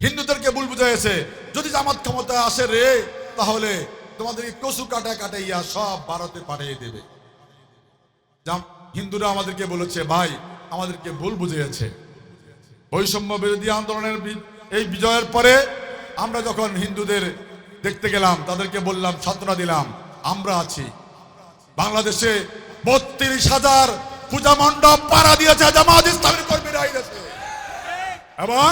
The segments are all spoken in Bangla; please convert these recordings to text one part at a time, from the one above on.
হিন্দুদেরকে ভুল বুঝাইছে যদি জামাত ক্ষমতায় আসে রে, তাহলে তোমাদেরকে কচু কাটা কাটাইয়া সব ভারতে পাঠিয়ে দেবে। হিন্দুরা আমাদেরকে বলেছে, ভাই, আমাদেরকে ভুল বুঝিয়েছে। বৈষম্য বিরোধী আন্দোলনের এই বিজয়ের পরে আমরা যখন হিন্দুদের দেখতে গেলাম, তাদেরকে বললাম সান্ত্বনা দিলাম, আমরা আছি। বাংলাদেশে বত্রিশ হাজার পূজা মণ্ডপ পাড়া দিয়েছে জামাত ইসলামের কর্মীরা এবং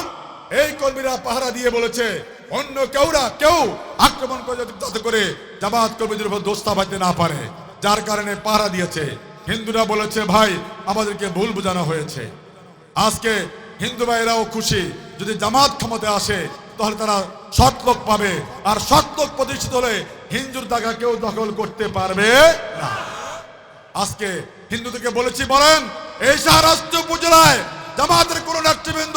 এই কর্মীরা পাহারা দিয়ে বলেছে, অন্য কেউরা কেউ আক্রমণ করে যাতে- করে জামাত কর্মীদের উপর দোস্তা বাঁধতে না পারে, যার কারণে পাহারা দিয়েছে। হিন্দুরা বলেছে, ভাই, আমাদেরকে ভুল বোঝানো হয়েছে। আজকে হিন্দু ভাইরাও খুশি। যদি জামাত ক্ষমতায় আসে, তাহলে তারা সৎলোক পাবে। আর সৎলোক প্রতিষ্ঠিত হলে হিন্দুর জায়গা কেউ দখল করতে পারবে না। আজকে হিন্দুদেরকে বলেছি, বলেন, এই শাহরাস্ত্র উপজেলায় জামাতের কোন নেতৃবৃন্দ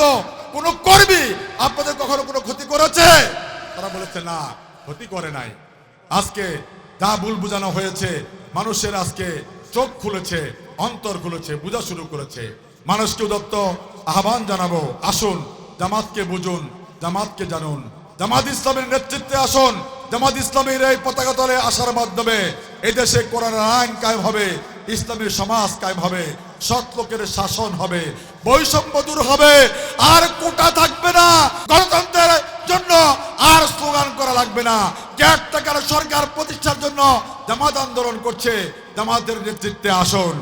কোন কর্মী আপনাদের কখনো কোনো ক্ষতি করেছে? তারা বলেছে, না, ক্ষতি করে নাই। আজকে যা ভুল বোঝানো হয়েছে, মানুষের আজকে চোখ খুলেছে, অন্তর খুলেছে, বোঝা শুরু করেছে। মানুষকে দত্ত আহ্বান জানাব, আসুন, জামাতকে বুঝুন, জামাতকে জানুন। জামাত ইসলামের নেতৃত্বে আসুন। জামাত ইসলামের এই পতাকা তলে আসার মাধ্যমে এদেশে দেশে কোরআন আইন কায়েম হবে। ইসলামের সমাজ কায়েম হবে, সৎ লোকের শাসন হবে, বৈষম্য দূর হবে, আর কোটা থাকবে না। গণতন্ত্রের জন্য আর স্লোগান করা লাগবে না। কেয়ারটেকার সরকার প্রতিষ্ঠার জন্য জামাত আন্দোলন করছে। জামাতের নেতৃত্বে আসুন।